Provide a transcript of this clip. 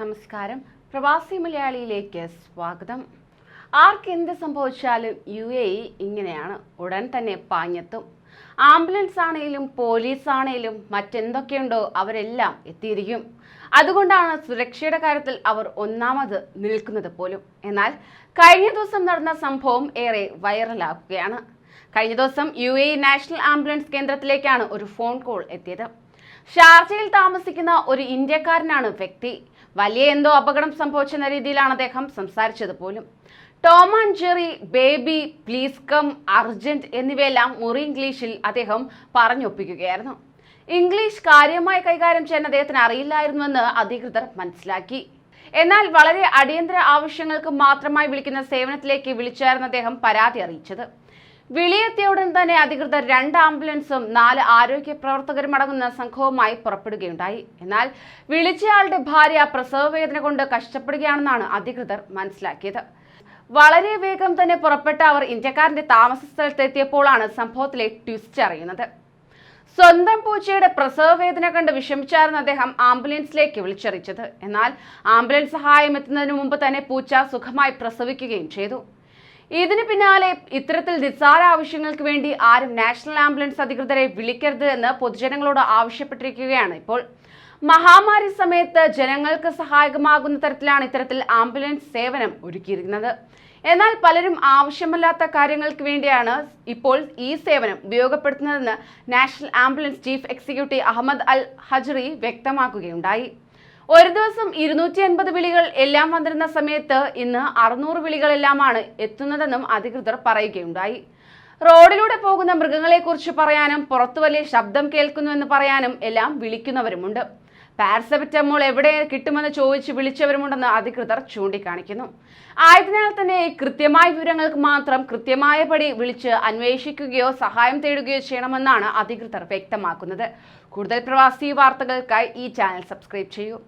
നമസ്കാരം. പ്രവാസി മലയാളിയിലേക്ക് സ്വാഗതം. ആർക്ക് എന്ത് സംഭവിച്ചാലും യു എ ഇ ഇങ്ങനെയാണ് ഉടൻ തന്നെ പാഞ്ഞെത്തും. ആംബുലൻസ് ആണെങ്കിലും പോലീസ് ആണെങ്കിലും മറ്റെന്തൊക്കെയുണ്ടോ അവരെല്ലാം എത്തിയിരിക്കും. അതുകൊണ്ടാണ് സുരക്ഷയുടെ കാര്യത്തിൽ അവർ ഒന്നാമത് നിൽക്കുന്നത് പോലും. എന്നാൽ കഴിഞ്ഞ ദിവസം നടന്ന സംഭവം ഏറെ വൈറലാക്കുകയാണ് കഴിഞ്ഞ ദിവസം യു എ നാഷണൽ ആംബുലൻസ് കേന്ദ്രത്തിലേക്കാണ് ഒരു ഫോൺ കോൾ എത്തിയത്. ഷാർജയിൽ താമസിക്കുന്ന ഒരു ഇന്ത്യക്കാരനാണ് വ്യക്തി. വലിയ എന്തോ അപകടം സംഭവിച്ചെന്ന രീതിയിലാണ് അദ്ദേഹം സംസാരിച്ചത് പോലും. Tom and Jerry baby please come urgent എന്നിവയെല്ലാം മുറി ഇംഗ്ലീഷിൽ അദ്ദേഹം പറഞ്ഞൊപ്പിക്കുകയായിരുന്നു. ഇംഗ്ലീഷ് കാര്യമായി കൈകാര്യം ചെയ്യാൻ അദ്ദേഹത്തിന് അറിയില്ലായിരുന്നുവെന്ന് അധികൃതർ മനസ്സിലാക്കി. എന്നാൽ വളരെ അടിയന്തര ആവശ്യങ്ങൾക്ക് മാത്രമായി വിളിക്കുന്ന സേവനത്തിലേക്ക് വിളിച്ചായിരുന്നു അദ്ദേഹം പരാതി അറിയിച്ചത്. വിളിയെത്തിയ ഉടൻ തന്നെ അധികൃതർ രണ്ട് ആംബുലൻസും നാല് ആരോഗ്യ പ്രവർത്തകരും അടങ്ങുന്ന സംഘവുമായി പുറപ്പെടുകയുണ്ടായി. എന്നാൽ വിളിച്ചയാളുടെ ഭാര്യ പ്രസവ വേദന കൊണ്ട് കഷ്ടപ്പെടുകയാണെന്നാണ് അധികൃതർ മനസ്സിലാക്കിയത്. വളരെ വേഗം തന്നെ പുറപ്പെട്ട അവർ ഇന്ത്യക്കാരന്റെ താമസ സ്ഥലത്തെത്തിയപ്പോഴാണ് സംഭവത്തിലെ ട്വിസ്റ്റ് അറിയുന്നത്. സ്വന്തം പൂച്ചയുടെ പ്രസവ വേദന കണ്ട് വിഷമിച്ചായിരുന്നു അദ്ദേഹം ആംബുലൻസിലേക്ക് വിളിച്ചറിയിച്ചത്. എന്നാൽ ആംബുലൻസ് സഹായം എത്തുന്നതിന് മുമ്പ് തന്നെ പൂച്ച സുഖമായി പ്രസവിക്കുകയും ചെയ്തു. ഇതിന് പിന്നാലെ ഇത്തരത്തിൽ നിസ്സാര ആവശ്യങ്ങൾക്ക് വേണ്ടി ആരും നാഷണൽ ആംബുലൻസ് അധികൃതരെ വിളിക്കരുത് എന്ന് പൊതുജനങ്ങളോട് ആവശ്യപ്പെട്ടിരിക്കുകയാണ് ഇപ്പോൾ. മഹാമാരി സമയത്ത് ജനങ്ങൾക്ക് സഹായകമാകുന്ന തരത്തിലാണ് ഇത്തരത്തിൽ ആംബുലൻസ് സേവനം ഒരുക്കിയിരിക്കുന്നത്. എന്നാൽ പലരും ആവശ്യമല്ലാത്ത കാര്യങ്ങൾക്ക് വേണ്ടിയാണ് ഇപ്പോൾ ഈ സേവനം ഉപയോഗപ്പെടുത്തുന്നതെന്ന് national ambulance chief executive Ahmed Al Hajri വ്യക്തമാക്കുകയുണ്ടായി. ഒരു ദിവസം ഇരുന്നൂറ്റി അൻപത് വിളികൾ എല്ലാം വന്നിരുന്ന സമയത്ത് ഇന്ന് അറുന്നൂറ് വിളികളെല്ലാമാണ് എത്തുന്നതെന്നും അധികൃതർ പറയുകയുണ്ടായി. റോഡിലൂടെ പോകുന്ന മൃഗങ്ങളെക്കുറിച്ച് പറയാനും പുറത്തു വലിയ ശബ്ദം കേൾക്കുന്നുവെന്ന് പറയാനും എല്ലാം വിളിക്കുന്നവരുമുണ്ട്. പാരസെറ്റമോൾ എവിടെ കിട്ടുമെന്ന് ചോദിച്ച് വിളിച്ചവരുമുണ്ടെന്ന് അധികൃതർ ചൂണ്ടിക്കാണിക്കുന്നു. ആയതിനാൽ തന്നെ കൃത്യമായ വിവരങ്ങൾക്ക് മാത്രം കൃത്യമായ പടി വിളിച്ച് അന്വേഷിക്കുകയോ സഹായം തേടുകയോ ചെയ്യണമെന്നാണ് അധികൃതർ വ്യക്തമാക്കുന്നത്. കൂടുതൽ പ്രവാസി വാർത്തകൾക്കായി ഈ ചാനൽ സബ്സ്ക്രൈബ് ചെയ്യൂ.